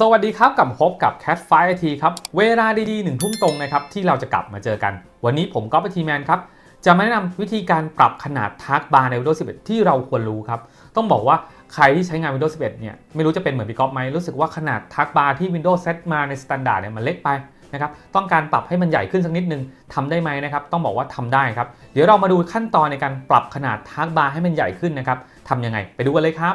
สวัสดีครับกลับพบกับ Cat f i IT ครับเวลาดีๆหนึ่งทุ่มตรงนะครับที่เราจะกลับมาเจอกัน วันนี้ผมก็เป็นทีแมนครับ จะมาแนะนำวิธีการปรับขนาดทาร์กบาร์ใน Windows 11 ที่เราควรรู้ครับ ต้องบอกว่าใครที่ใช้งาน Windows 11 เนี่ยไม่รู้จะเป็นเหมือนพี่ก๊อฟไหมรู้สึกว่าขนาดทาร์กบาร์ที่ Windows เซตมาในสแตนดาร์ดเนี่ยมันเล็กไปนะครับต้องการปรับให้มันใหญ่ขึ้นสักนิดนึงทำได้ไหมนะครับต้องบอกว่าทำได้ครับเดี๋ยวเรามาดูขั้นตอนในการปรับขนาดทาร์กบาร์ให้มันใหญ่ขึ้นนะครับทำยังไงไปดูกันเลยครับ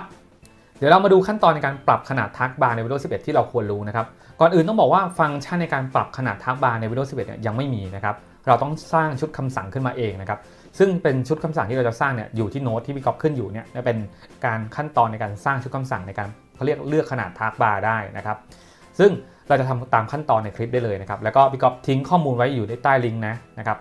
เดี๋ยวเรามาดูขั้นตอนในการปรับขนาดทักบาร์ใน Windows 11 ที่เราควรรู้นะครับ ก่อนอื่นต้องบอกว่าฟังก์ชันในการปรับขนาดทักบาร์ใน Windows 11เนี่ยยังไม่มีนะครับ เราต้องสร้างชุดคำสั่งขึ้นมาเองนะครับ ซึ่งเป็นชุดคำสั่งที่เราจะสร้างเนี่ยอยู่ที่โน้ตที่พี่ก๊อฟขึ้นอยู่เนี่ยเป็นการขั้นตอนในการสร้างชุดคำสั่งในการเขาเรียกเลือกขนาดทักบาร์ได้นะครับ ซึ่งเราจะทำตามขั้นตอนในคลิปได้เลยนะครับ แล้วก็พี่ก๊อฟทิ้งข้อมูลไว้อยู่ในใต้ลิงก์นะนะครับ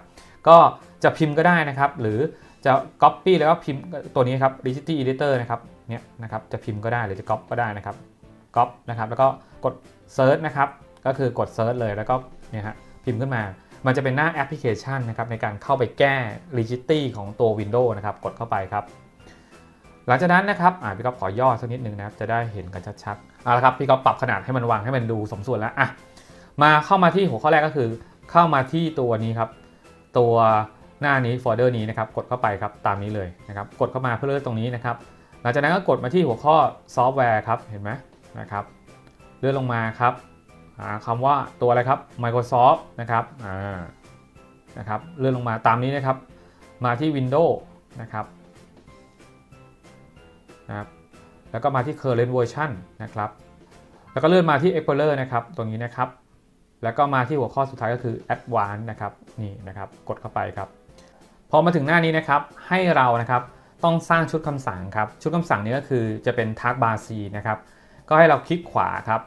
ก็จะพิมพ์ก็ได้นะครับ หรือ จะ Copy แล้วก็พิมพ์ตัวนี้ครับ Digity Editor นะครับเนี่ยนะครับจะพิมพ์ก็ได้หรือจะ Copy ก็ได้นะครับ Copy นะครับแล้วก็กด Search นะครับก็คือกด Search เลยแล้วก็เนี่ยฮะพิมพ์ขึ้นมา มันจะเป็นหน้าแอปพลิเคชันนะครับในการเข้าไปแก้ Rigidity ของตัว Windows นะครับกดเข้าไปครับ หลังจากนั้นนะครับอ่าพี่ก๊อฟขอย่อสักนิดนึงนะครับจะได้เห็นกันชัดๆเอาละครับพี่ก๊อฟปรับขนาดให้มันวางให้มันดูสมส่วนแล้วอะมาเข้ามาที่หัวข้อแรกก็คือ เข้ามาที่ตัวนี้ครับตัว หน้านี้โฟลเดอร์นี้นะครับกดเข้าไปครับตามนี้เลยนะครับกดเข้ามาเพื่อเลือกตรงนี้นะครับหลังจากนั้นก็กดมาที่หัวข้อซอฟต์แวร์ครับเห็นไหมนะครับเลื่อนลงมาครับหาคำว่าตัวอะไรครับ Microsoft นะครับอ่านะครับเลื่อนลงมาตามนี้นะครับ มาที่ Windows นะครับนะครับแล้วก็มาที่ Current Version นะครับ แล้วก็เลื่อนมาที่ Explorer นะครับ ตรงนี้นะครับ แล้วก็มาที่หัวข้อสุดท้ายก็คือ Advanced นะครับ นี่นะครับ กดเข้าไปครับ พอมาถึงหน้านี้นะครับให้เรานะครับต้องสร้างชุดคำสั่งครับชุดคำสั่งนี้ก็คือจะเป็น Tag Bar C นะครับก็ให้เราคลิกขวาครับ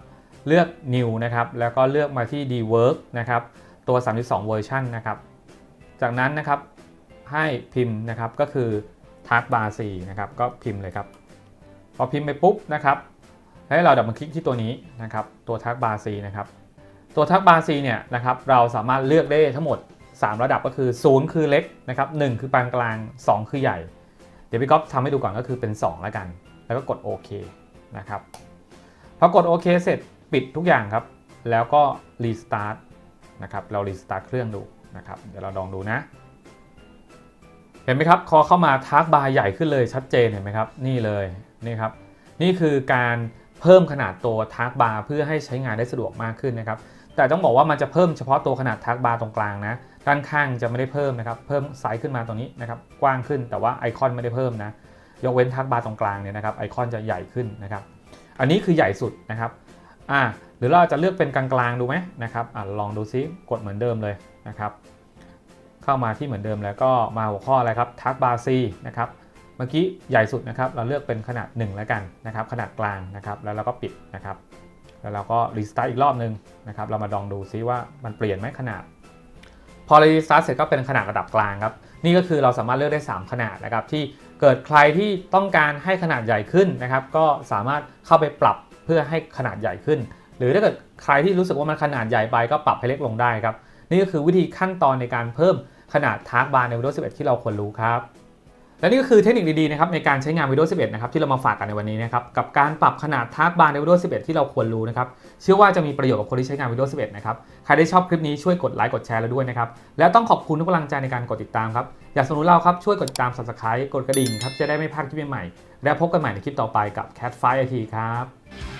เลือก New นะครับแล้วก็เลือกมาที่ Dwork นะครับตัว 32 เวอร์ชันนะครับจากนั้นนะครับให้พิมพ์นะครับก็คือ Tag Bar C นะครับก็พิมพ์เลยครับพอพิมพ์ไปปุ๊บนะครับให้เราดับมาคลิกที่ตัวนี้นะครับตัว Tag Bar C นะครับตัวทักบาซีเนี่ยนะครับเราสามารถเลือกได้ทั้งหมด 3 ระดับก็คือ 0 คือเล็กนะครับ1คือปานกลาง 2 คือใหญ่ เดี๋ยวพี่ก๊อฟทำให้ดูก่อนก็คือเป็น 2 แล้วกัน แล้วก็กดโอเคนะครับพอกดโอเคเสร็จปิดทุกอย่างครับ แล้วก็รีสตาร์ทนะครับเรารีสตาร์ทเครื่องดูนะครับเดี๋ยวเราลองดูนะ เห็นไหมครับพอเข้ามาทักบาร์ใหญ่ขึ้นเลยชัดเจนเห็นไหมครับนี่เลยนี่ครับนี่คือการเพิ่มขนาดตัวทักบาร์เพื่อให้ใช้งานได้สะดวกมากขึ้นนะครับแต่ต้องบอกว่ามันจะเพิ่มเฉพาะตัวขนาดทักบาร์ตรงกลางนะ ด้านข้างจะไม่ได้เพิ่มนะครับ เพิ่มไซส์ขึ้นมาตรงนี้นะครับกว้างขึ้นแต่ว่าไอคอนไม่ได้เพิ่มนะยกเว้นทักบาร์ตรงกลางเนี่ยนะครับไอคอนจะใหญ่ขึ้นนะครับ อันนี้คือใหญ่สุดนะครับอ่าหรือเราจะเลือกเป็นกลางๆดูไหมนะครับอ่าลองดูซิกดเหมือนเดิมเลยนะครับเข้ามาที่เหมือนเดิมแล้วก็มาหัวข้ออะไรครับทักบาร์ซีนะครับเมื่อกี้ใหญ่สุดนะครับเราเลือกเป็นขนาด 1 แล้วกันนะครับขนาดกลางนะครับแล้วเราก็ปิดนะครับแล้วเราก็รีสตาร์ทอีกรอบนึงนะครับเรามาลองดูซิว่ามันเปลี่ยนไหมขนาด พอรีสตาร์ทเสร็จก็เป็นขนาดระดับกลางครับ นี่ก็คือเราสามารถเลือกได้ 3 ขนาดนะครับ ที่เกิดใครที่ต้องการให้ขนาดใหญ่ขึ้นนะครับ ก็สามารถเข้าไปปรับเพื่อให้ขนาดใหญ่ขึ้น หรือถ้าเกิดใครที่รู้สึกว่ามันขนาดใหญ่ไปก็ปรับให้เล็กลงได้ครับ นี่ก็คือวิธีขั้นตอนในการเพิ่มขนาดทาร์กบาร์ใน Windows 11 ที่เราควรรู้ครับ และนี่ก็คือเทคนิคดีๆนะครับในการใช้งาน Windows 11 นะครับที่เรามาฝากกันในวันนี้นะครับกับการปรับขนาดทาร์กบาร์ใน Windows 11 ที่เราควรรู้นะครับเชื่อว่าจะมีประโยชน์กับคนที่ใช้งาน Windows 11 นะครับใครได้ชอบคลิปนี้ช่วยกดไลค์กดแชร์แล้วด้วยนะครับและต้องขอบคุณทุกกำลังใจในการกดติดตามครับอยากสนุนเราครับช่วยกดติดตาม Subscribe กดกระดิ่งครับจะได้ไม่พลาดคลิปใหม่และพบกันใหม่ในคลิปต่อไปกับ Cat 5 IT ครับ